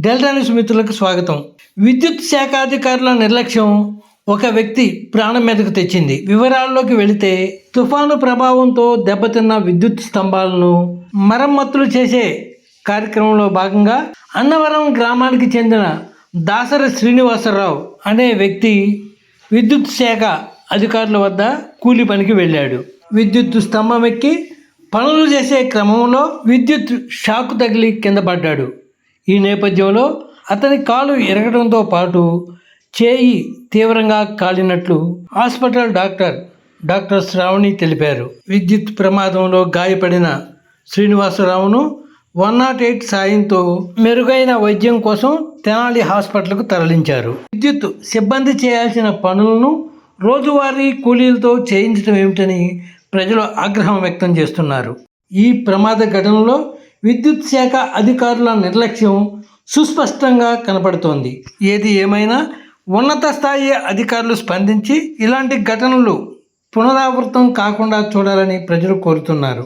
Delta news మిత్రులకు స్వాగతం. విద్యుత్ శాఖ అధికారుల నిర్లక్ష్యం ఒక వ్యక్తి ప్రాణం మీదకు తెచ్చింది. వివరాల్లోకి వెళితే తుఫాను ప్రభావంతో దెబ్బతిన్న విద్యుత్ స్తంభాలను మరమ్మతులు చేసే కార్యక్రమంలో భాగంగా అన్నవరం గ్రామానికి చెందిన దాసరి శ్రీనివాసరావు అనే వ్యక్తి విద్యుత్ శాఖ అధికారుల వద్ద కూలి పనికి వెళ్ళాడు. విద్యుత్ స్తంభం ఎక్కి పనులు చేసే క్రమంలో విద్యుత్ షాక్ తగిలి కింద పడ్డాడు. ఈ నేపథ్యంలో అతని కాలు ఎరగడంతో పాటు చేయి తీవ్రంగా కాలినట్లు హాస్పిటల్ డాక్టర్ డాక్టర్ శ్రావణి తెలిపారు. విద్యుత్ ప్రమాదంలో గాయపడిన శ్రీనివాసరావును వన్ నాట్ ఎయిట్ సాయంతో మెరుగైన వైద్యం కోసం తెనాలి హాస్పిటల్కు తరలించారు. విద్యుత్ సిబ్బంది చేయాల్సిన పనులను రోజువారీ కూలీలతో చేయించడం ఏమిటని ప్రజలు ఆగ్రహం వ్యక్తం చేస్తున్నారు. ఈ ప్రమాద ఘటనలో విద్యుత్ శాఖ అధికారుల నిర్లక్ష్యం సుస్పష్టంగా కనపడుతోంది. ఏది ఏమైనా ఉన్నత స్థాయి అధికారులు స్పందించి ఇలాంటి ఘటనలు పునరావృతం కాకుండా చూడాలని ప్రజలు కోరుతున్నారు.